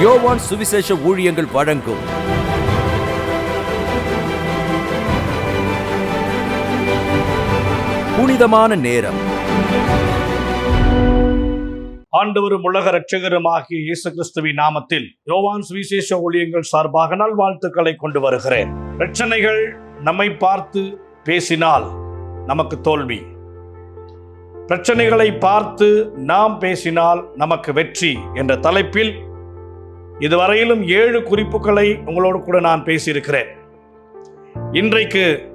யோவான் சுவிசேஷ ஊழியங்கள் வழங்கும். புனிதமான நேரம். ஆண்டவரும் உலக இரட்சகருமாகிய இயேசு கிறிஸ்துவின் நாமத்தில் யோவான் சுவிசேஷ ஊழியங்கள் சார்பாக நல்வாழ்த்துக்களை கொண்டு வருகிறேன். பிரச்சனைகள் நம்மை பார்த்து பேசினால் நமக்கு தோல்வி. பிரச்சனைகளை பார்த்து நாம் பேசினால் நமக்கு வெற்றி என்ற தலைப்பில் இதுவரையிலும் ஏழு குறிப்புகளை உங்களோடு கூட நான் பேசியிருக்கிறேன். இன்றைக்கு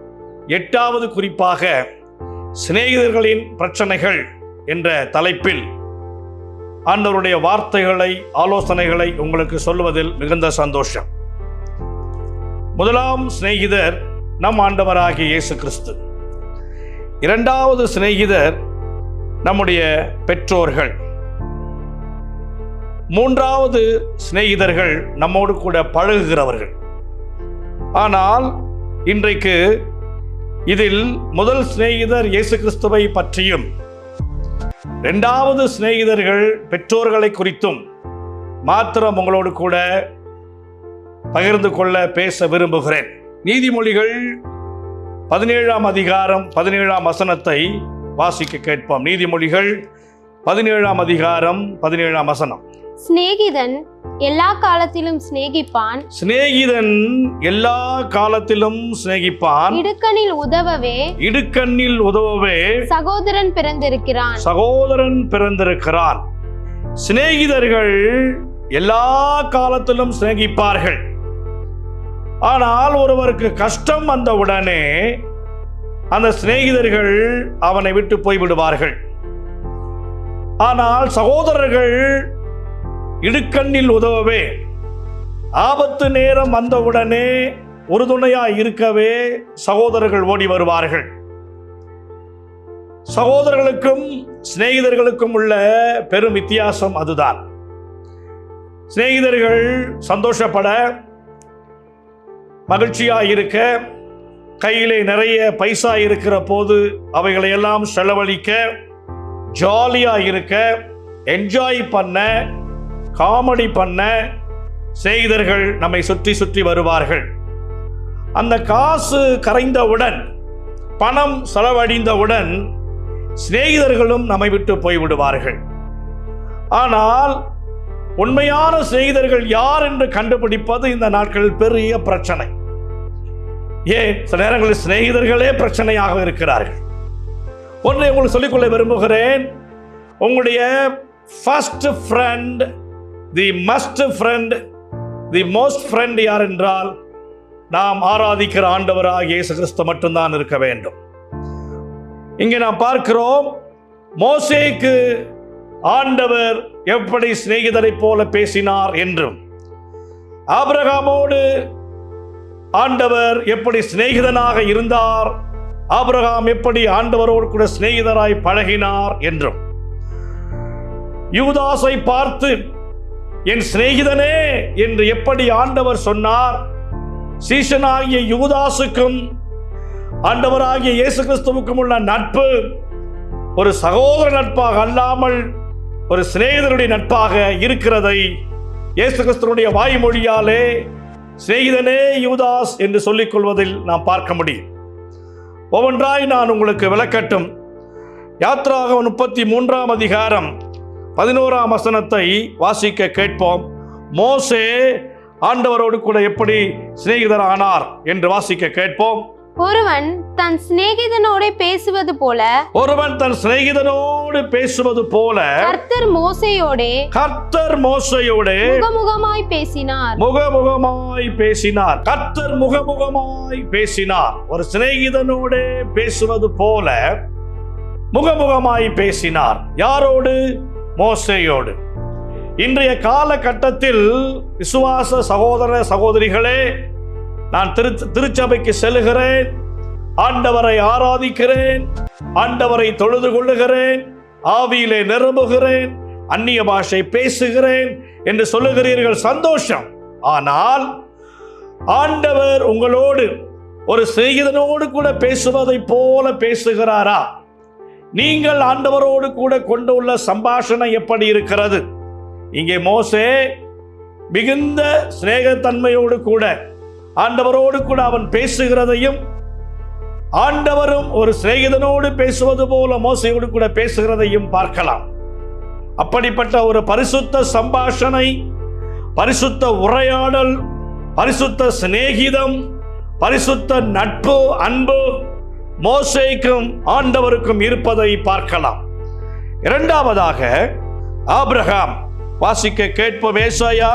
எட்டாவது குறிப்பாக சிநேகிதர்களின் பிரச்சனைகள் என்ற தலைப்பில் ஆண்டவருடைய வார்த்தைகளை ஆலோசனைகளை உங்களுக்கு சொல்லுவதில் மிகுந்த சந்தோஷம். முதலாம் சிநேகிதர் நம் ஆண்டவராகிய இயேசு கிறிஸ்து. இரண்டாவது சிநேகிதர் நம்முடைய பெற்றோர்கள். மூன்றாவது சிநேகிதர்கள் நம்மோடு கூட பழகுகிறவர்கள். ஆனால் இன்றைக்கு இதில் முதல் சிநேகிதர் இயேசு கிறிஸ்துவை பற்றியும் இரண்டாவது சிநேகிதர்கள் பெற்றோர்களை குறித்தும் மாத்திரம் உங்களோடு கூட பகிர்ந்து கொள்ள பேச விரும்புகிறேன். நீதிமொழிகள் பதினேழாம் அதிகாரம் பதினேழாம் வசனத்தை வாசிக்க கேட்போம். நீதிமொழிகள் பதினேழாம் அதிகாரம் பதினேழாம் வசனம். சிநேகிதன் எல்லா காலத்திலும் சிநேகிப்பான். சிநேகிதன் எல்லா காலத்திலும் சிநேகிப்பான். இடுக்கணில் உதவவே. இடுக்கண்ணில் உதவவே. சகோதரன் பிறந்திருக்கிறான். சகோதரன் பிறந்திருக்கிறான். சிநேகிதர்கள் எல்லா காலத்திலும் சிநேகிப்பார்கள். ஆனால் ஒருவருக்கு கஷ்டம் வந்த உடனே அந்த சிநேகிதர்கள் அவனை விட்டு போய்விடுவார்கள். ஆனால் சகோதரர்கள் இடுக்கண்ணில் உதவவே. ஆபத்து நேரம் வந்தவுடனே உறுதுணையா இருக்கவே சகோதரர்கள் ஓடி வருவார்கள். சகோதரர்களுக்கும் சிநேகிதர்களுக்கும் உள்ள பெரும் வித்தியாசம் அதுதான். சிநேகிதர்கள் சந்தோஷப்பட மகிழ்ச்சியாக இருக்க கையிலே நிறைய பைசா இருக்கிற போது அவைகளை எல்லாம் செலவழிக்க ஜாலியாக இருக்க என்ஜாய் பண்ண காமெடி பண்ண சிநேகிதர்கள் நம்மை சுற்றி சுற்றி வருவார்கள். அந்த காசு கரைந்தவுடன் பணம் செலவழிந்தவுடன் சிநேகிதர்களும் நம்மை விட்டு போய்விடுவார்கள் ஆனால் உண்மையான சிநேகிதர்கள் யார் என்று கண்டுபிடிப்பது இந்த நாட்களில் பெரிய பிரச்சனை. ஏன்? சில நேரங்களில் சிநேகிதர்களே பிரச்சனையாக இருக்கிறார்கள். ஒன்றை உங்களுக்கு சொல்லிக்கொள்ள விரும்புகிறேன். உங்களுடைய first friend the must friend the most friend யார் என்றால் நாம் ஆராதிக்கிற ஆண்டவராக இயேசு கிறிஸ்து மட்டும்தான் இருக்க வேண்டும். இங்கே நாம் பார்க்கிறோம் மோசேக்கு ஆண்டவர் எப்படி சிநேகிதரைப் போல பேசினார் என்றும். ஆபிரகாமோடு ஆண்டவர் எப்படி சிநேகிதனாக இருந்தார் ஆபிரகாம் எப்படி ஆண்டவரோடு கூட சிநேகிதராய் பழகினார் என்றும். யுவதாசை பார்த்து என் சிநேகிதனே என்று எப்படி ஆண்டவர் சொன்னார்? சீஷனாகிய யூதாசுக்கும் ஆண்டவராகிய இயேசு கிறிஸ்துவுக்கும் உள்ள நட்பு ஒரு சகோதர நட்பாக அல்லாமல் ஒரு சிநேகிதனுடைய நட்பாக இருக்கிறதை இயேசு கிறிஸ்துவனுடைய வாய்மொழியாலே சிநேகிதனே யூதாஸ் என்று சொல்லிக் கொள்வதில் நாம் பார்க்க முடியும். ஒவ்வொன்றாய் நான் உங்களுக்கு விளக்கட்டும். யாத்ராக முப்பத்தி மூன்றாம் அதிகாரம் பதினோராம் வசனத்தை வாசிக்க கேட்போம். மோசே ஆண்டவரோடு கூட எப்படி சிநேகிதரானார் என்று வாசிக்க கேட்போம். ஒருவன் தன் சிநேகிதனோட பேசுவது போல ஒருவன் தன் சிநேகிதனோடு பேசுவது போல கர்த்தர் மோசையோடே கர்த்தர் மோசையோடு முகமுகமாய் பேசினார். முகமுகமாய் பேசினார். கர்த்தர் முகமுகமாய் பேசினார். ஒரு சிநேகிதனோடு பேசுவது போல முகமுகமாய் பேசினார். யாரோடு? மோசையோடு. இன்றைய காலகட்டத்தில் விசுவாச சகோதர சகோதரிகளே நான் திரு திருச்சபைக்கு செல்லுகிறேன். ஆண்டவரை ஆராதிக்கிறேன். ஆண்டவரை தொழுது கொள்ளுகிறேன். ஆவியிலே நிரம்புகிறேன். அந்நிய பாஷை பேசுகிறேன் என்று சொல்லுகிறீர்கள் சந்தோஷம். ஆனால் ஆண்டவர் உங்களோடு ஒரு செய்தனோடு கூட பேசுவதைப் போல பேசுகிறாரா? நீங்கள் ஆண்டவரோடு கூட கொண்டுள்ள சம்பாஷணை எப்படி இருக்கிறது? இங்கே மோசே மிகுந்த சிநேகத்தன்மையோடு கூட ஆண்டவரோடு கூட அவன் பேசுகிறதையும் ஆண்டவரும் ஒரு சிநேகிதனோடு பேசுவது போல மோசையோடு கூட பேசுகிறதையும் பார்க்கலாம். அப்படிப்பட்ட ஒரு பரிசுத்த சம்பாஷணை பரிசுத்த உரையாடல் பரிசுத்த சிநேகிதம் பரிசுத்த நட்பு அன்பு மோசேக்கும் ஆண்டவருக்கும் இருப்பதை பார்க்கலாம். இரண்டாவதாக ஆபிரகாம். வாசிக்க கேட்போம் ஏசாயா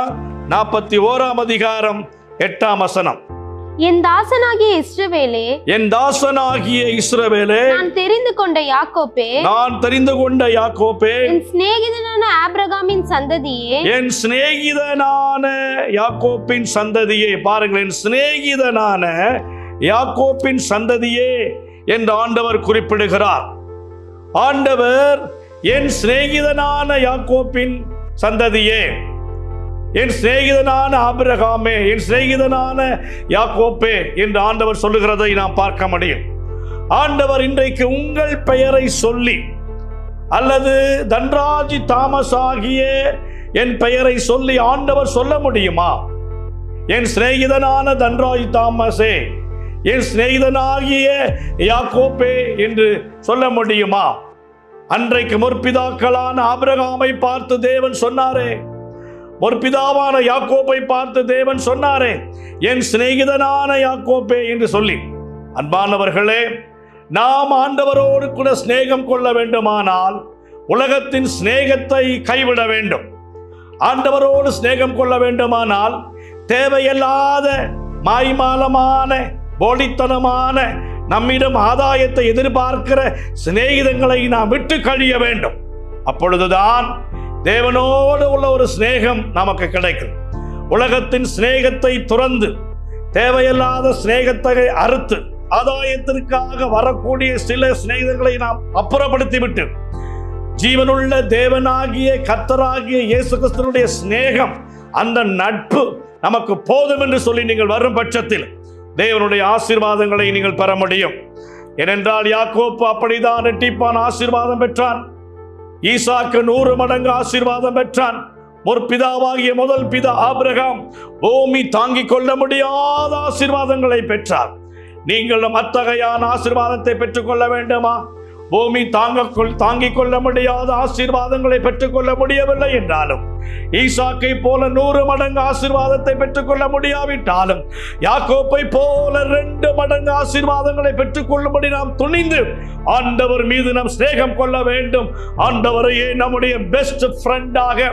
நாற்பத்தி ஓராம் அதிகாரம் எட்டாம் வசனம். என் தாசனாகிய இஸ்ரவேலே என் தாசனாகிய இஸ்ரவேலே நான் தெரிந்து கொண்ட யாக்கோப்பே நான் தெரிந்து கொண்ட யாக்கோப்பே என் சிநேகிதனான ஆபிரகாமின் சந்ததியே என் சிநேகிதனான யாக்கோப்பின் சந்ததியே பாருங்கள் என் சிநேகிதனான யாக்கோப்பின் சந்ததியே என்று ஆண்டவர் குறிப்பிடுகிறார். ஆண்டவர் என் சிநேகிதனான யாக்கோப்பின் சந்ததியே என் சிநேகிதனான ஆபிரகாமே என் சிநேகிதனான யாக்கோப்பே என்று ஆண்டவர் சொல்லுகிறதை நாம் பார்க்க முடியும். ஆண்டவர் இன்றைக்கு உங்கள் பெயரை சொல்லி அல்லது தன்ராஜி தாமஸ் ஆகிய என் பெயரை சொல்லி ஆண்டவர் சொல்ல முடியுமா? என் சிநேகிதனான தன்ராஜ் தாமஸே என் சிநேகிதனாகிய யாக்கோப்பே என்று சொல்ல முடியுமா? அன்றைக்கு முற்பிதாக்களான ஆபிரகாமை பார்த்து தேவன் சொன்னாரே. முற்பிதாவான யாக்கோப்பை பார்த்து தேவன் சொன்னாரே என் சிநேகிதனான யாக்கோப்பே என்று சொல்லி. அன்பானவர்களே நாம் ஆண்டவரோடு கூட சிநேகம் கொள்ள வேண்டுமானால் உலகத்தின் சிநேகத்தை கைவிட வேண்டும். ஆண்டவரோடு சிநேகம் கொள்ள வேண்டுமானால் தேவையில்லாத மாய்மாலமான போலித்தனமான நம்மிடம் ஆதாயத்தை எதிர்பார்க்கிற சிநேகிதங்களை நாம் விட்டு கழிய வேண்டும். அப்பொழுதுதான் தேவனோடு உள்ள ஒரு சிநேகம் நமக்கு கிடைக்கும். உலகத்தின் சிநேகத்தை துறந்து தேவையில்லாத சிநேகத்தை அறுத்து ஆதாயத்திற்காக வரக்கூடிய சில சிநேகிதங்களை நாம் அப்புறப்படுத்திவிட்டு ஜீவனுள்ள தேவனாகிய கர்த்தராகிய இயேசு கிறிஸ்தனுடைய சிநேகம் அந்த நட்பு நமக்கு போதும் என்று சொல்லி நீங்கள் வரும் பட்சத்தில் தேவனுடைய ஆசீர்வாதங்களை நீங்கள் பெற முடியும். ஏனென்றால் யாக்கோப்பு அப்படிதான் ரெட்டிப்பான் ஆசீர்வாதம் பெற்றான். ஈசாக்கு நூறு மடங்கு ஆசீர்வாதம் பெற்றான். முற்பிதாவாகிய முதல் பிதா ஆபிரகாம் பூமி தாங்கிக் கொள்ள முடியாத ஆசீர்வாதங்களை பெற்றார். நீங்களும் அத்தகையான ஆசீர்வாதத்தை பெற்றுக்கொள்ள வேண்டுமா? பூமி தாங்க தாங்கிக் கொள்ள முடியாத ஆசீர்வாதங்களை பெற்றுக்கொள்ள முடியவில்லை என்றாலும் ஈசாக்கை போல நூறு மடங்கு ஆசீர்வாதத்தை பெற்றுக்கொள்ள முடியாவிட்டாலும் யாக்கோப்பை போல ரெண்டு மடங்கு ஆசீர்வாதங்களை பெற்றுக்கொள்ளும்படி நாம் துணிந்து ஆண்டவர் மீது நாம் சிநேகம் கொள்ள வேண்டும். ஆண்டவரையே நம்முடைய பெஸ்ட் ஃப்ரெண்டாக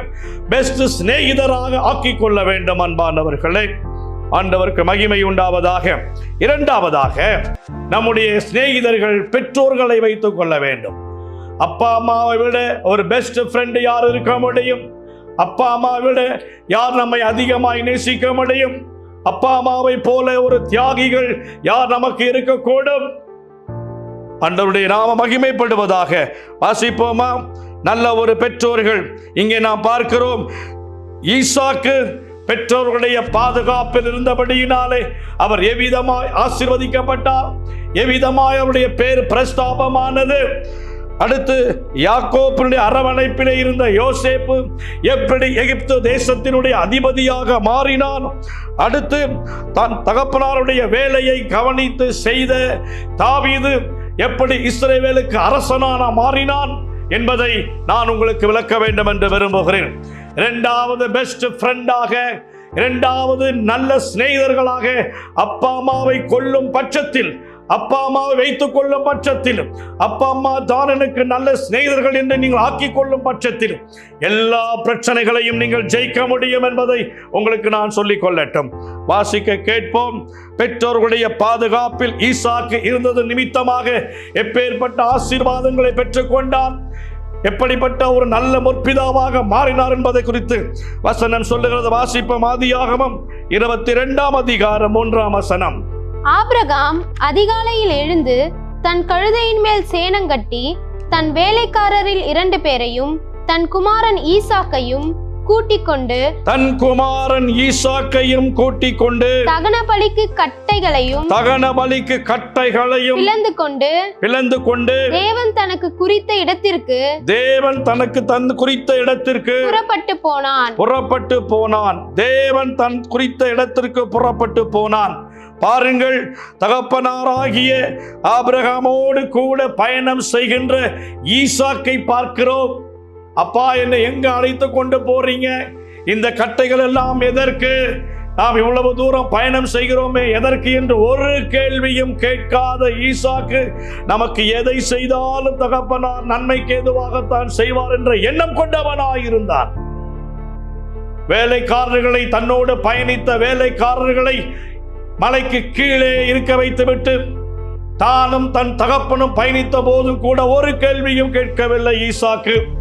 பெஸ்ட் சிநேகிதராக ஆக்கிக் கொள்ள வேண்டும் அன்பானவர்களே. ஆண்டவருக்கு மகிமை உண்டாவதாக இரண்டாவதாக நம்முடைய சிநேகிதர்கள் பெற்றோர்களை வைத்துக் கொள்ள வேண்டும். அப்பா அம்மாவை விட ஒரு பெஸ்ட் ஃப்ரெண்டு யார் இருக்க முடியும்? அப்பா அம்மாவை விட யார் நம்மை அதிகமாய் நேசிக்க முடியும்? அப்பா அம்மாவை போல ஒரு தியாகிகள் யார் நமக்கு இருக்கக்கூடும்? அன்றருடைய நாம மகிமைப்படுவதாக வாசிப்போமா? நல்ல ஒரு பெற்றோர்கள் இங்கே நாம் பார்க்கிறோம். ஈசாக்கு பெற்றோர்களுடைய பாதுகாப்பில் இருந்தபடியினாலே அவர் எவ்விதமாய் ஆசிர்வதிக்கப்பட்டார்? எவ்விதமாய் அவருடைய பேர் பிரஸ்தாபமானது? அடுத்து யாக்கோப்பினுடைய அரவணைப்பிலே இருந்த யோசேப்பு எப்படி எகிப்து தேசத்தினுடைய அதிபதியாக மாறினான்? அடுத்து தன் தகப்பனாருடைய வேலையை கவனித்து செய்த தாவீது எப்படி இஸ்ரேவேலுக்கு அரசனான மாறினான் என்பதை நான் உங்களுக்கு விளக்க வேண்டும் என்று விரும்புகிறேன். இரண்டாவது பெஸ்ட் ஃப்ரெண்டாக இரண்டாவது நல்ல சிநேகிதர்களாக அப்பா அம்மாவை கொல்லும் பட்சத்தில் அப்பா அம்மாவை வைத்துக் கொள்ளும் பட்சத்தில் அப்பா அம்மா தான் எனக்கு நல்ல சிநேகிதர்கள் என்று நீங்கள் ஆக்கிக் கொள்ளும் பட்சத்தில் எல்லா பிரச்சனைகளையும் நீங்கள் ஜெயிக்க முடியும் என்பதை உங்களுக்கு நான் சொல்லிக் கொள்ளட்டும். வாசிக்க கேட்போம். பெற்றோர்களுடைய பாதுகாப்பில் ஈசாக்கு இருந்தது நிமித்தமாக எப்பேற்பட்ட ஆசீர்வாதங்களை பெற்றுக்கொண்டான் எப்படிப்பட்ட ஒரு நல்ல முற்பிதாவாக மாறினார் என்பதை குறித்து வசனம் சொல்லுகிறது. வாசிப்ப ஆதியாகமம் இருபத்தி இரண்டாம் அதிகாரம் மூன்றாம் வசனம். ஆபிரகாம் அதிகாலையில் எழுந்து தன் கழுதையின் மேல் சேணங்கட்டி தன் வேலைக்காரரில் இரண்டு பேரையும் தன் குமாரன் ஈசாக்கையும் கூட்டிக் கொண்டு தன் குமாரன் ஈசாக்கையும் கூட்டிக் கொண்டு தகன பலிக்கு கட்டைகளையும் தகன பலிக்கு கட்டைகளையும் பிளந்து கொண்டு பிளந்து கொண்டு தேவன் தனக்கு குறித்த இடத்திற்கு தேவன் தனக்கு தந்து குறித்த இடத்திற்கு புறப்பட்டு போனான். புறப்பட்டு போனான். தேவன் தன் குறித்த இடத்திற்கு புறப்பட்டு போனான். பாருங்கள் தகப்பனாராகிய ஆபிரகாமோடு கூட பயணம் செய்கின்ற ஈசாக்கை பார்க்கிறோம். அப்பா என்னை எங்க அழைத்து கொண்டு போறீங்க? இந்த கட்டைகள் எல்லாம் எதற்கு? நாம் இவ்வளவு தூரம் பயணம் செய்கிறோமே எதற்கு என்று ஒரு கேள்வியும் கேட்காத ஈசாக்கு நமக்கு எதை செய்தாலும் தகப்பனார் நன்மைக்கு ஏதுவாகத்தான் செய்வார் என்ற எண்ணம் கொண்டவனாயிருந்தார் வேலைக்காரர்களை தன்னோடு பயணித்த வேலைக்காரர்களை மலைக்கு கீழே இருக்க வைத்துவிட்டு தானும் தன் தகப்பனும் பயணித்த போதும் கூட ஒரு கேள்வியும் கேட்கவில்லை ஈசாக்கு.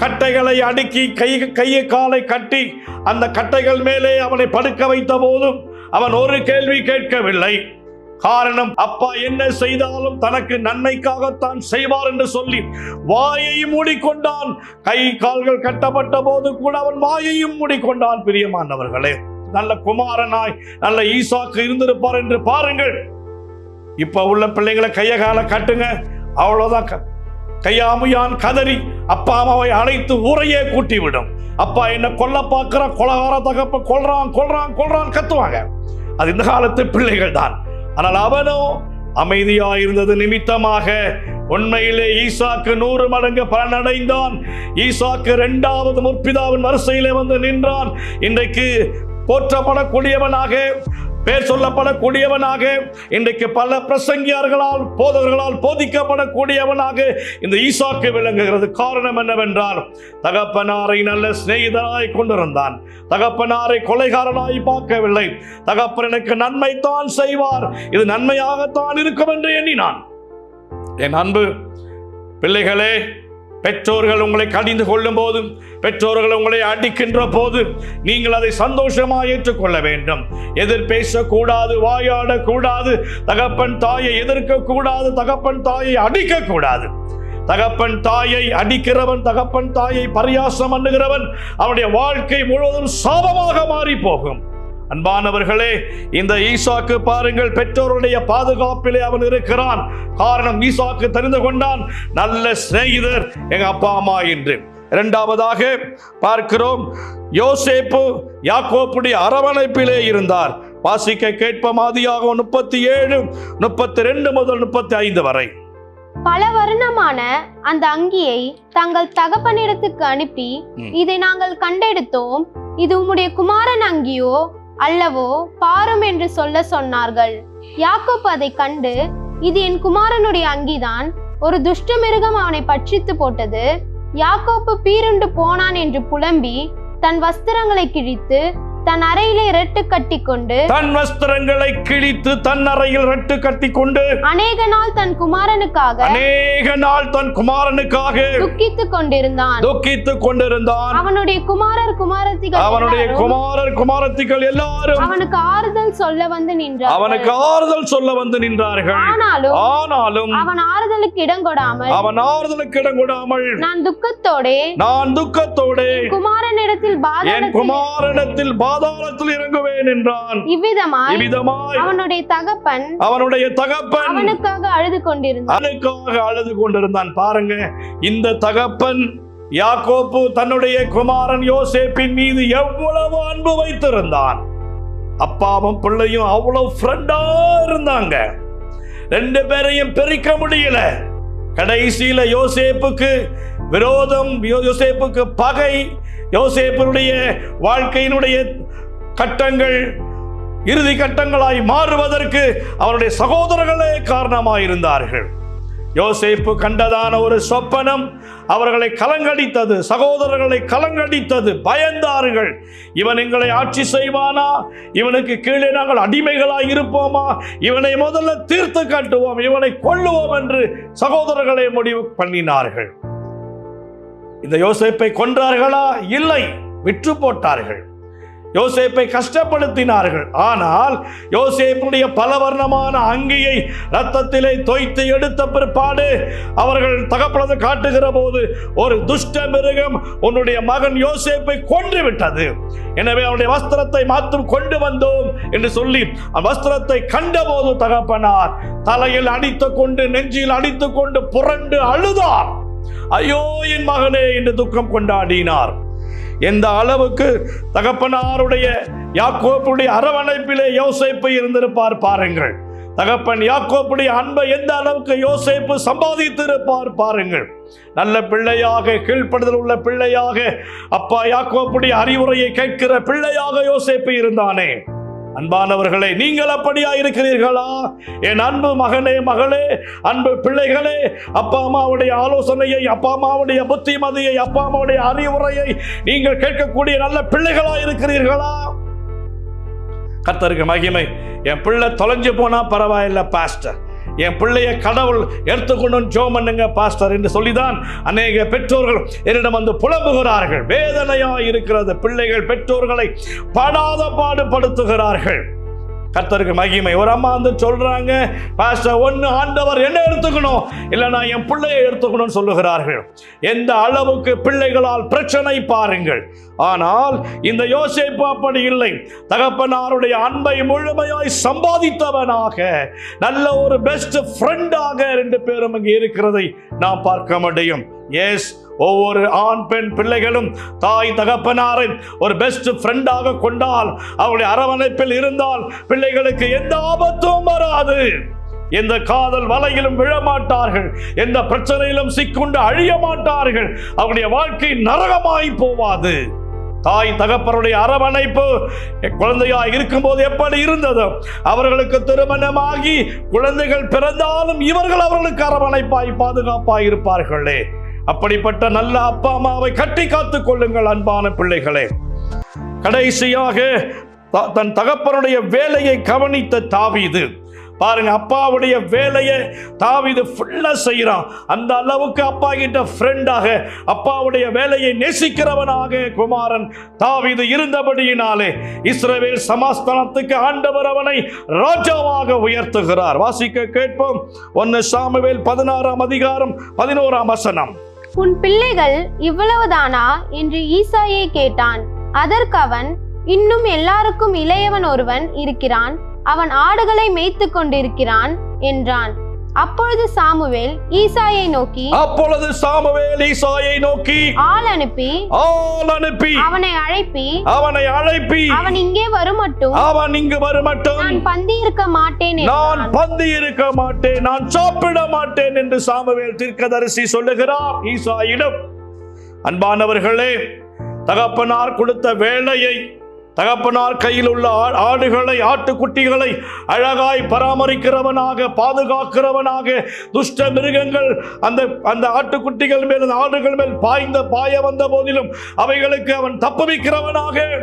கட்டைகளை அடுக்கி கை கையை காலை கட்டி அந்த கட்டைகள் மேலே அவனை படுக்க வைத்த போதும் அவன் ஒரு கேள்வி கேட்கவில்லை. காரணம் அப்பா என்ன செய்தாலும் தனக்கு நன்மைக்காகத்தான் செய்வார் என்று சொல்லி வாயை மூடிக்கொண்டான். கை கால்கள் கட்டப்பட்ட போது கூட அவன் வாயையும் மூடிக்கொண்டான். பிரியமானவர்களே நல்ல குமாரனாய் நல்ல ஈசாக்கு இருந்திருப்பார் என்று பாருங்கள். இப்ப உள்ள பிள்ளைங்களை கையை காலை கட்டுங்க. அவ்வளவுதான் க- கையாமுயான் கதறி அப்பா அம்மாவை அழைத்து ஊரையே கூட்டிவிடும். அப்பா என்ன கொல்ல பார்க்கிறான் கொலகார தகப்ப கொல்றான் கொல்றான் கொல்றான் கத்துவாங்க. அது இந்த காலத்து பிள்ளைகள் தான் ஆனால் அவனோ அமைதியா இருந்தது நிமித்தமாக உண்மையிலே ஈசாக்கு நூறு மடங்கு பலனடைந்தான். ஈசாக்கு இரண்டாவது முற்பிதாவின் வரிசையிலே வந்து நின்றான். இன்றைக்கு போற்றப்படக்கூடியவனாக பேர் சொல்லப்படக்கூடியவனாக இன்றைக்கு பல பிரசங்கியார்களால் போதவர்களால் போதிக்கப்படக்கூடியவனாக இந்த ஈசாக்கு விளங்குகிறது. காரணம் என்னவென்றால் தகப்பனாரை நல்ல சிநேகிதனாய் கொண்டிருந்தான். தகப்பனாரை கொலைகாரனாய் பார்க்கவில்லை. தகப்பன் எனக்கு நன்மை தான் செய்வார். இது நன்மையாகத்தான் இருக்கும் என்று எண்ணினான். என் அன்பு பிள்ளைகளே பெற்றோர்கள் உங்களை கடிந்து கொள்ளும் போதும் பெற்றோர்கள் உங்களை அடிக்கின்ற போது நீங்கள் அதை சந்தோஷமாக ஏற்றுக்கொள்ள வேண்டும். எதிர் பேசக்கூடாது வாயாடக்கூடாது தகப்பன் தாயை எதிர்க்கக்கூடாது தகப்பன் தாயை அடிக்கக்கூடாது. தகப்பன் தாயை அடிக்கிறவன் தகப்பன் தாயை பரியாசம் பண்ணுகிறவன் அவனுடைய வாழ்க்கை முழுவதும் சாபமாக மாறி போகும் அன்பானவர்களே இந்த ஈசாக்கு பாருங்கள் பெற்றோருடைய பாதுகாப்பிலே அவன் இருக்கிறான். காரணம் ஈசாக்கு தெரிந்து கொண்டான் நல்ல சிநேகிதர் எங்க அப்பா அம்மா என்று. இரண்டாவதாக பார்க்கிறோம் யோசேப்பு யாக்கோப்புடைய அரவணைப்பிலே இருந்தார். வாசிக்க கேட்ப மாதியாக முப்பத்தி ஏழு முப்பத்தி ரெண்டு முதல் முப்பத்தி ஐந்து வரை. பல வருணமான அந்த அங்கியை தங்கள் தகப்பனிடத்துக்கு அனுப்பி. இதை நாங்கள் கண்டெடுத்தோம். இது உம்முடைய குமாரன் அங்கியோ அல்லவோ பாரும் என்று சொல்ல சொன்னார்கள். யாக்கோப் அதை கண்டு இது என் குமாரனுடைய அங்கிதான் ஒரு துஷ்ட மிருகம் அவனை பட்சித்து போட்டது. யாக்கோப்பு பீருண்டு போனான் என்று புலம்பி தன் வஸ்திரங்களை கிழித்து தன் அறையிலே ரெட்டு கட்டி கொண்டு தன் வஸ்திரங்களை கிழித்து தன் அறையில் ரெட்டு கட்டி கொண்டு அநேக நாள் தன் குமாரனுக்காக அநேக நாள் தன் குமாரனுக்காக துக்கித்துக் கொண்டிருந்தான். துக்கித்துக் கொண்டிருந்தான். அவனுடைய குமாரர் குமாரத்திகள் அவனுடைய குமாரர் குமாரத்திகள் எல்லாரும் அவனுக்கு ஆறுதல் சொல்ல வந்து நின்றார் அவனுக்கு ஆறுதல் சொல்ல வந்து நின்றார்கள். ஆனாலும் ஆனாலும் அவன் ஆறுதலுக்கு இடம் கொடாமல் அவன் ஆறுதலுக்கு இடம் கொடாமல் நான் துக்கத்தோடே நான் துக்கத்தோடு குமாரனிடத்தில் என் பாதாளத்தில் குமாரனிடத்தில் பாதாளத்தில் இறங்குவேன் என்றான். இவ்விதமாய் இவ்விதமாய் அவனுடைய தகப்பன் அவனுடைய தகப்பன் அவனுக்காக அழுது கொண்டிருந்தான். அவனுக்காக அழுது கொண்டிருந்தான். பாருங்க இந்த தகப்பன் யாக்கோப்பு தன்னுடைய குமாரன் யோசேப்பின் மீது எவ்வளவு அன்பு வைத்திருந்தான். அப்பாவும் பிள்ளையும் அவ்வளவு ஃப்ரெண்டா இருந்தாங்க. ரெண்டு பேரையும் பிரிக்க முடியல. கடைசியில யோசேப்புக்கு விரோதம் யோசேப்புக்கு பகை யோசேப்பினுடைய வாழ்க்கையினுடைய கட்டங்கள் இறுதி கட்டங்களாய் மாறுவதற்கு அவருடைய சகோதரர்களே காரணமாயிருந்தார்கள். யோசேப்பு கண்டதான ஒரு சொப்பனம் அவர்களை கலங்கடித்தது சகோதரர்களை கலங்கடித்தது பயந்தார்கள். இவன் எங்களை ஆட்சி செய்வானா? இவனுக்கு கீழே நாங்கள் அடிமைகளாய் இருப்போமா? இவனை முதல்ல தீர்த்து காட்டுவோம் இவனை கொள்ளுவோம் என்று சகோதரர்களை முடிவு பண்ணினார்கள். இந்த யோசேப்பை கொன்றார்களா? இல்லை விற்று போட்டார்கள். யோசேப்பை கஷ்டப்படுத்தினார்கள். ஆனால் யோசேப்புடைய பலவர்ணமான அங்கியை ரத்தத்திலே தோய்த்து எடுத்த பிற்பாடு அவர்கள் தகப்பனது காட்டுகிற போது ஒரு துஷ்ட மிருகம் உன்னுடைய மகன் யோசேப்பை கொன்று விட்டது எனவே அவனுடைய வஸ்திரத்தை மாற்றும் கொண்டு வந்தோம் என்று சொல்லி அந்த வஸ்திரத்தை கண்டபோது தகப்பனார் தலையில் அடித்து கொண்டு நெஞ்சில் அடித்து கொண்டு புரண்டு அழுதார். ஐயோ என் மகனே என்று துக்கம் கொண்டாடினார். எந்த அளவுக்கு தகப்பனாருடைய யாக்கோப்புடைய அரவணைப்பிலே யோசிப்பு இருந்திருப்பார் பாருங்கள். தகப்பன் யாக்கோப்புடைய அன்பை எந்த அளவுக்கு யோசிப்பு சம்பாதித்திருப்பார் பாருங்கள். நல்ல பிள்ளையாக கீழ்ப்படுதல் உள்ள பிள்ளையாக அப்பா யாக்கோப்புடைய அறிவுரையை கேட்கிற பிள்ளையாக யோசிப்பு இருந்தானே. அன்பானவர்களே நீங்கள் அப்படியா இருக்கிறீர்களா என் அன்பு மகனே மகளே அன்பு பிள்ளைகளே அப்பா அம்மாவுடைய ஆலோசனையை அப்பா அம்மாவுடைய புத்திமதியை அப்பா அம்மாவுடைய அறிவுரையை நீங்கள் கேட்கக்கூடிய நல்ல பிள்ளைகளா இருக்கிறீர்களா கர்த்தருக்கு மகிமை. என் பிள்ளை தொலைஞ்சு போனா பரவாயில்ல பாஸ்டர் என் பிள்ளைய கடவுள் எடுத்துக்கொண்டு ஜோம் பண்ணுங்க பாஸ்டர் என்று சொல்லிதான் அநேக பெற்றோர்கள் என்னிடம் வந்து புலம்புகிறார்கள். வேதனையா இருக்கிறது பிள்ளைகள் பெற்றோர்களை படாத பாடுபடுத்துகிறார்கள். கர்த்தருக்கு மகிமை. ஒரு அம்மா வந்து சொல்றாங்க பாஸ்டர் ஒன்று ஆண்டவர் என்ன எடுத்துக்கணும். இல்லைனா என் பிள்ளையை எடுத்துக்கணும்னு சொல்லுகிறார்கள். எந்த அளவுக்கு பிள்ளைகளால் பிரச்சனை பாருங்கள். ஆனால் இந்த யோசிப்பு அப்படி இல்லை. தகப்பனாருடைய அன்பை முழுமையாய் சம்பாதித்தவனாக நல்ல ஒரு பெஸ்ட் ஃப்ரெண்டாக ரெண்டு பேரும் இங்கே இருக்கிறதை நாம் பார்க்க முடியும். எஸ் ஒவ்வொரு ஆண் பெண் பிள்ளைகளும் தாய் தகப்பனாரை ஒரு பெஸ்ட் ஃப்ரெண்டாக கொண்டால் அவருடைய அரவணைப்பில் இருந்தால் பிள்ளைகளுக்கு எந்த ஆபத்தும் வராது. எந்த காதல் வலையிலும் விழமாட்டார்கள் எந்த பிரச்சனையிலும் சிக்குண்டு அழிய மாட்டார்கள் அவருடைய வாழ்க்கை நரகமாய் போவாது. தாய் தகப்பருடைய அரவணைப்பு குழந்தையா இருக்கும்போது எப்படி இருந்ததோ அவர்களுக்கு திருமணமாகி குழந்தைகள் பிறந்தாலும் இவர்கள் அவர்களுக்கு அரவணைப்பாய் பாதுகாப்பாய் இருப்பார்களே. அப்படிப்பட்ட நல்ல அப்பா அம்மாவை கட்டி காத்துக் கொள்ளுங்கள் அன்பான பிள்ளைகளே. கடைசியாக த- தன் தகப்பனுடைய வேலையை கவனித்த தாவிது. பாருங்க அப்பாவுடைய வேலையை தாவிது ஃபுல்லாக செய்கிறான் அந்த அளவுக்கு அப்பா கிட்ட ஃப்ரெண்டாக அப்பாவுடைய வேலையை நேசிக்கிறவனாக குமாரன் தாவிது இருந்தபடியினாலே இஸ்ரவேல் சமாஸ்தானத்துக்கு ஆண்டவர் அவனை ராஜாவாக உயர்த்துகிறார். வாசிக்க கேட்போம். ஒன்று சாமுவேல் பதினாறாம் அதிகாரம் பதினோராம் வசனம். உன் பிள்ளைகள் இவ்வளவுதானா? என்று ஈசாயே கேட்டான். அதற்கு அவன் இன்னும் எல்லாருக்கும் இளையவன் ஒருவன் இருக்கிறான். அவன் ஆடுகளை மேய்த்து கொண்டிருக்கிறான் என்றான். அப்பொழுது சாமுவேல் ஈசாயை நோக்கி அப்பொழுது சாமுவேல் ஈசாயை நோக்கி ஆள் அனுப்பி ஆள் அனுப்பி அவனை அழைப்பி அவனை அழைப்பி அவன் இங்கே வருமட்டும். அவன் இங்கு வரமட்டும். நான் பந்தி இருக்க மாட்டேன் நான் பந்தி இருக்க மாட்டேன் நான் சாப்பிட மாட்டேன் என்று சாமுவேல் தீர்க்கதரிசி சொல்லுகிறார் ஈசாயிடம். அன்பானவர்களே தகப்பனார் கொடுத்த வேலையை தகப்பனார் கையில் உள்ள ஆ- ஆடுகளை ஆட்டுக்குட்டிகளை அழகாய் பராமரிக்கிறவனாக பாதுகாக்கிறவனாக துஷ்ட மிருகங்கள் அந்த அந்த ஆட்டுக்குட்டிகள் மேல் அந்த ஆடுகள் மேல் பாய்ந்த பாய வந்த போதிலும் அவைகளுக்கு அவன் தப்புவிக்கிறவனாக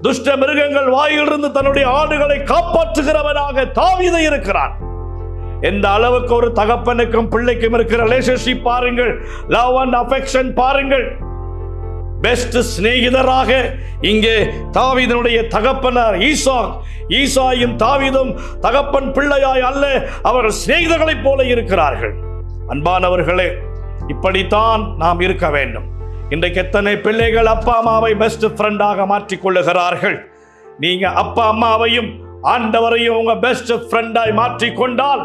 துஷ்ட மிருகங்கள் வாயிலிருந்து தன்னுடைய ஆடுகளை காப்பாற்றுகிறவனாக தாவித இருக்கிறான். எந்த அளவுக்கு ஒரு தகப்பனுக்கும் பிள்ளைக்கும் இருக்கிற ரிலேஷன்ஷிப் பாருங்கள். லவ் அண்ட் அஃபெக்ஷன் பாருங்கள். பெஸ்ட் சிநேகிதராக இங்கே தாவீதனுடைய தகப்பனார் ஈசா. ஈசாயும் தாவீதும் தகப்பன் பிள்ளையாய் அல்ல அவர்கள் சிநேகிதர்களைப் போல இருக்கிறார்கள். அன்பானவர்களே இப்படித்தான் நாம் இருக்க வேண்டும். இன்றைக்கு எத்தனை பிள்ளைகள் அப்பா அம்மாவை பெஸ்ட் ஃப்ரெண்டாக மாற்றிக் கொள்ளுகிறார்கள் நீங்க அப்பா அம்மாவையும் ஆண்டவரையும் உங்க பெஸ்ட் ஃப்ரெண்டாய் மாற்றிக்கொண்டால்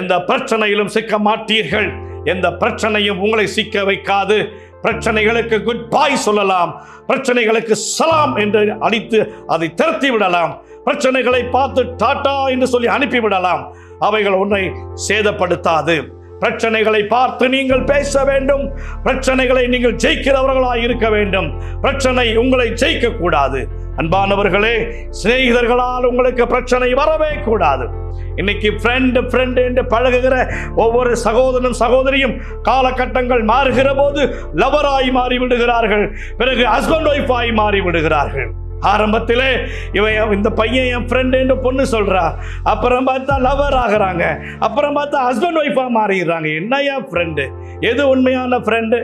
எந்த பிரச்சனையிலும் சிக்க மாட்டீர்கள். எந்த பிரச்சனையும் உங்களை சிக்க வைக்காது. பிரச்சனைகளுக்கு குட் பாய் சொல்லலாம். பிரச்சனைகளுக்கு சலாம் என்று அடித்து அதை திரத்தி விடலாம். பிரச்சனைகளை பார்த்து டாட்டா என்று சொல்லி அனுப்பிவிடலாம் அவைகள் உன்னை சேதப்படுத்தாது. பிரச்சனைகளை பார்த்து நீங்கள் பேச வேண்டும். பிரச்சனைகளை நீங்கள் ஜெயிக்கிறவர்களாக இருக்க வேண்டும். பிரச்சனை உங்களை ஜெயிக்க கூடாது அன்பானவர்களே சிநேகிதர்களால் உங்களுக்கு பிரச்சனை வரவே கூடாது. இன்னைக்கு ஃப்ரெண்டு ஃப்ரெண்டு என்று பழகுகிற ஒவ்வொரு சகோதரனும் சகோதரியும் காலகட்டங்கள் மாறுகிற போது லவராய் மாறி விடுகிறார்கள் பிறகு ஹஸ்பண்ட் ஒய்ஃபாய் மாறி விடுகிறார்கள் ஆரம்பத்திலே இவன் இந்த பையன் என் ஃப்ரெண்டு என்று பொண்ணு சொல்றா. அப்புறம் பார்த்தா லவர் ஆகிறாங்க. அப்புறம் பார்த்தா ஹஸ்பண்ட் ஒய்ஃபாக மாறிடுறாங்க. என்னையா ஃப்ரெண்டு எது உண்மையான ஃப்ரெண்டு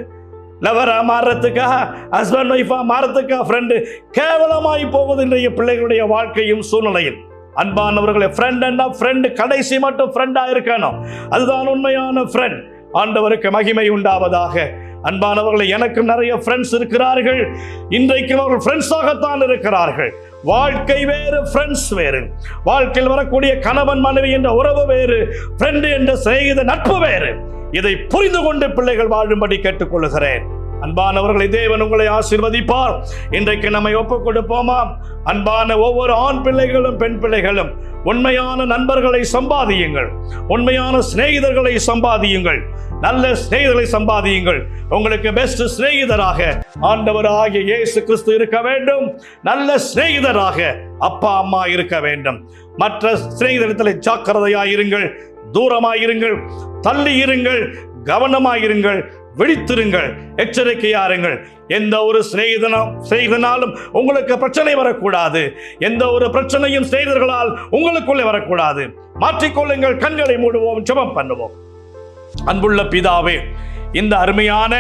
லவரா மாறுறதுக்கா? ஹஸ்பண்ட் ஒய்ஃபா மாறத்துக்கா ஃப்ரெண்டு கேவலமாய் போவது இன்றைய பிள்ளைகளுடைய வாழ்க்கையும் சூழ்நிலையும் அன்பானவர்களே ஃப்ரெண்ட் ஃப்ரெண்டு கடைசி மட்டும் ஃப்ரெண்டாக இருக்கணும். அதுதான் உண்மையான ஃப்ரெண்ட் ஆண்டவருக்கு மகிமை உண்டாவதாக. அன்பானவர்களை எனக்கு நிறைய ஃப்ரெண்ட்ஸ் இருக்கிறார்கள். இன்றைக்கும் அவர்கள் ஃப்ரெண்ட்ஸாகத்தான் இருக்கிறார்கள். வாழ்க்கை வேறு ஃப்ரெண்ட்ஸ் வேறு. வாழ்க்கையில் வரக்கூடிய கணவன் மனைவி என்ற உறவு வேறு. ஃப்ரெண்டு என்ற செய்த நட்பு வேறு. இதை புரிந்து கொண்டு பிள்ளைகள் வாழும்படி கேட்டுக்கொள்கிறேன் அன்பானவர்களை தேவன் உங்களை ஆசீர்வதிப்பார். இன்றைக்கு நம்மை ஒப்புக் கொடுப்போமா அன்பான ஒவ்வொரு ஆண் பிள்ளைகளும் பெண் பிள்ளைகளும் உண்மையான நண்பர்களை சம்பாதியுங்கள். உண்மையான சிநேகிதர்களை சம்பாதியுங்கள். நல்ல சிநேகிதர்களை சம்பாதியுங்கள். உங்களுக்கு பெஸ்ட் சிநேகிதராக ஆண்டவர் ஆகிய இயேசு கிறிஸ்து இருக்க வேண்டும். நல்ல சிநேகிதராக அப்பா அம்மா இருக்க வேண்டும். மற்ற சிநேகிதத்தில் ஜாக்கிரதையாயிருங்கள் தூரமாயிருங்கள் தள்ளி இருங்கள் கவனமாயிருங்கள் விழித்திருங்கள் எச்சரிக்கையாருங்கள். எந்த ஒரு சிநேகிதனும் சிநேகிதனாலும் உங்களுக்கு பிரச்சனை வரக்கூடாது. எந்த ஒரு பிரச்சனையும் சிநேகிதர்களால் உங்களுக்குள்ளே வரக்கூடாது. மாற்றிக்கொள்ளுங்கள் கண்களை மூடுவோம் ஜெபம் பண்ணுவோம். அன்புள்ள பிதாவே இந்த அருமையான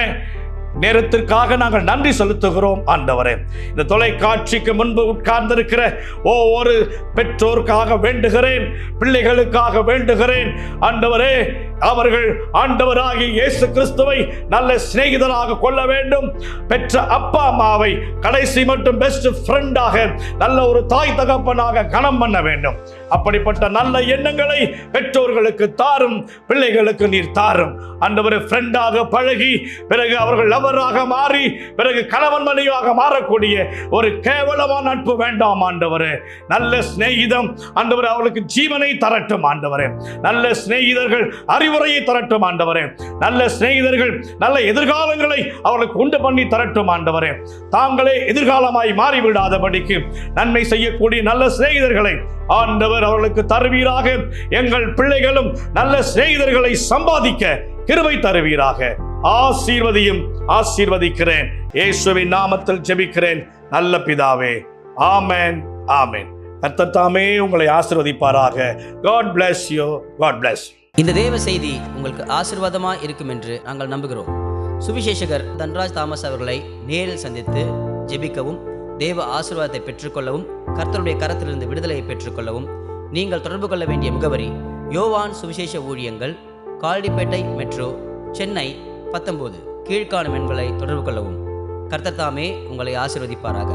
நேரத்திற்காக நாங்கள் நன்றி செலுத்துகிறோம் ஆண்டவரே. இந்த தொலைக்காட்சிக்கு முன்பு உட்கார்ந்திருக்கிற ஒவ்வொரு பெற்றோருக்காக வேண்டுகிறேன் பிள்ளைகளுக்காக வேண்டுகிறேன். ஆண்டவரே அவர்கள் ஆண்டவராகிய இயேசு கிறிஸ்துவை நல்ல சிநேகிதராக கொள்ள வேண்டும். பெற்ற அப்பா அம்மாவை கடைசி மட்டும் பெஸ்ட் ஃப்ரெண்டாக நல்ல ஒரு தாய் தகப்பனாக கணம் பண்ண வேண்டும். அப்படிப்பட்ட நல்ல எண்ணங்களை பெற்றோர்களுக்கு தாரும் பிள்ளைகளுக்கு நீர் தாரும். அந்தவரை ஃப்ரெண்டாக பழகி பிறகு அவர்கள் லவராக மாறி பிறகு கணவன் மனைவியாக மாறக்கூடிய ஒரு கேவலமான நட்பு வேண்டாம் ஆண்டவரே. நல்ல சிநேகிதம் அந்தவர் அவர்களுக்கு ஜீவனை தரட்டும் ஆண்டவரே. நல்ல சிநேகிதர்கள் அறிவுரையை தரட்டும் ஆண்டவரே. நல்ல சிநேகிதர்கள் நல்ல எதிர்காலங்களை அவர்களுக்கு உண்டு பண்ணி தரட்டும் ஆண்டவரே. தாங்களே எதிர்காலமாய் மாறிவிடாதபடிக்கு நன்மை செய்யக்கூடிய நல்ல சிநேகிதர்களை ஆண்டவர் அவர்களுக்கு தருவீராக. எங்கள் பிள்ளைகளும் நல்ல சிநேகிதர்களை சம்பாதிக்க கிருவை தருவீராக. ஆசீர்வதியும் ஆசீர்வதிக்கிறேன். இயேசுவின் நாமத்தில் ஜெபிக்கிறேன். நல்ல பிதாவே. ஆமேன் ஆமேன். கர்த்தர் உங்களை ஆசிர்வதிப்பாராக. God bless you God bless you இந்த தேவ செய்தி உங்களுக்கு ஆசீர்வாதமாக இருக்கும் என்று நாங்கள் நம்புகிறோம். சுவிசேஷகர் தன்ராஜ் தாமஸ் அவர்களை நேரில் சந்தித்து ஜெபிக்கவும் தேவ ஆசீர்வாதத்தை பெற்றுக்கொள்ளவும் கர்த்தருடைய கரத்திலிருந்து விடுதலையை பெற்றுக்கொள்ளவும் நீங்கள் தொடர்பு கொள்ள வேண்டிய முகவரி யோவான் சுவிசேஷ ஊழியங்கள் கால்டிப்பேட்டை மெட்ரோ சென்னை பத்தொம்போது கீழ்காணும் எண்களை தொடர்பு கொள்ளவும். கர்த்தர் தாமே உங்களை ஆசீர்வதிப்பாராக.